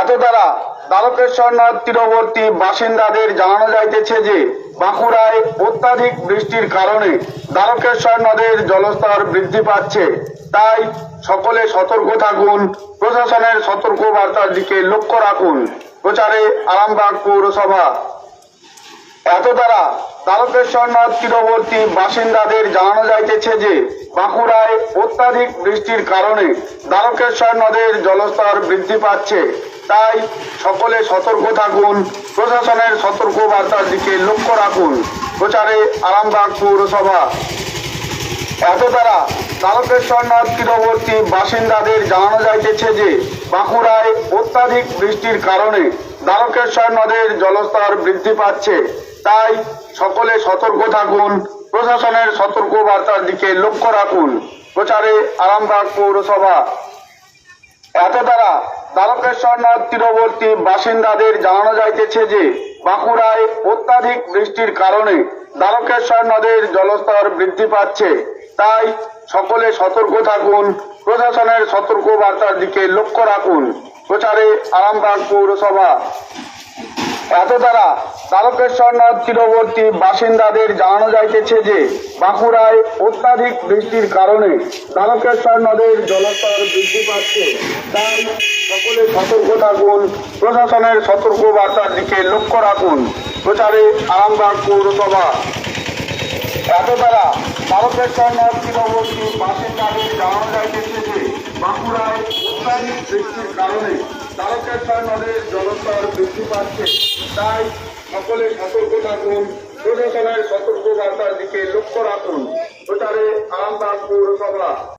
এত দ্বারা দ্বারকেশ্বর নদ তীরবর্তী বাসিন্দাদের জানানো যাইতেছে যে, বাঁকুড়ায় অত্যাধিক বৃষ্টির কারণে দ্বারকেশ্বর নদের জলস্তর বৃদ্ধি পাচ্ছে। তাই সকলে সতর্ক থাকুন, প্রশাসনের সতর্ক বার্তার দিকে লক্ষ্য রাখুন। প্রচারে আরামবাগ পৌরসভা। এত দ্বারা তারকেশ্বর নদ তীরবর্তী বাসিন্দাদের জানানো যাইতেছে যে, বাঁকুড়ায় অত্যাধিক বৃষ্টির কারণে দ্বারকেশ্বর নদের জলস্তর বৃদ্ধি পাচ্ছে। তাই সকলে সতর্ক থাকুন। প্রশাসনের সতর্ক বার্তার দিকে লক্ষ্য রাখুন। প্রচারে আরামবাগ পৌরসভা। এত দ্বারা তারকেশ্বর নদ তীরবর্তী বাসিন্দাদের জানানো যাইতেছে যে, বাঁকুড়ায় অত্যাধিক বৃষ্টির কারণে দ্বারকেশ্বর নদের জলস্তর বৃদ্ধি পাচ্ছে। তাই সকলে সতর্ক থাকুন। প্রশাসনের সতর্ক বার্তার দিকে লক্ষ্য রাখুন। প্রচারে আরামবাগ পৌরসভা। দ্বারা দ্বারকেশ্বর নদ তীরবর্তী বাসিন্দাদের জানানো যাইতেছে যে, বাঁকুড়ায় অত্যাধিক বৃষ্টির কারণে তারকেশ্বর নদের জলস্তর বৃদ্ধি পাচ্ছে। তাই সকলে সতর্ক থাকুন, প্রশাসনের সতর্ক বার্তার দিকে লক্ষ্য রাখুন। প্রচারে আরামবাগ পৌরসভা। এত দ্বারা তারকেশ্বর নদ তীরবর্তী বাসিন্দাদের জানানো যাইতেছে যে বাঁকুড়ায় অত্যাধিক বৃষ্টির কারণে তারকেশ্বর নদের জলস্তর বৃদ্ধি পাচ্ছে। তাই সকলে সতর্ক থাকুন, প্রশাসনের সতর্ক বার্তার দিকে লক্ষ্য রাখুন। প্রচারে আরামবাগ পৌরসভা। এত দ্বারা তারকেশ্বর নদ তীরবর্তী বাসিন্দাদের জানানো যাইতেছে যে বাঁকুড়ায় অত্যাধিক বৃষ্টির কারণে নদের জলস্তর বৃদ্ধি পাচ্ছে। তাই সকলে সতর্ক থাকুন, প্রশাসনের সতর্ক বার্তার দিকে লক্ষ্য রাখুন। প্রচারে আরামবাগ পৌরসভা।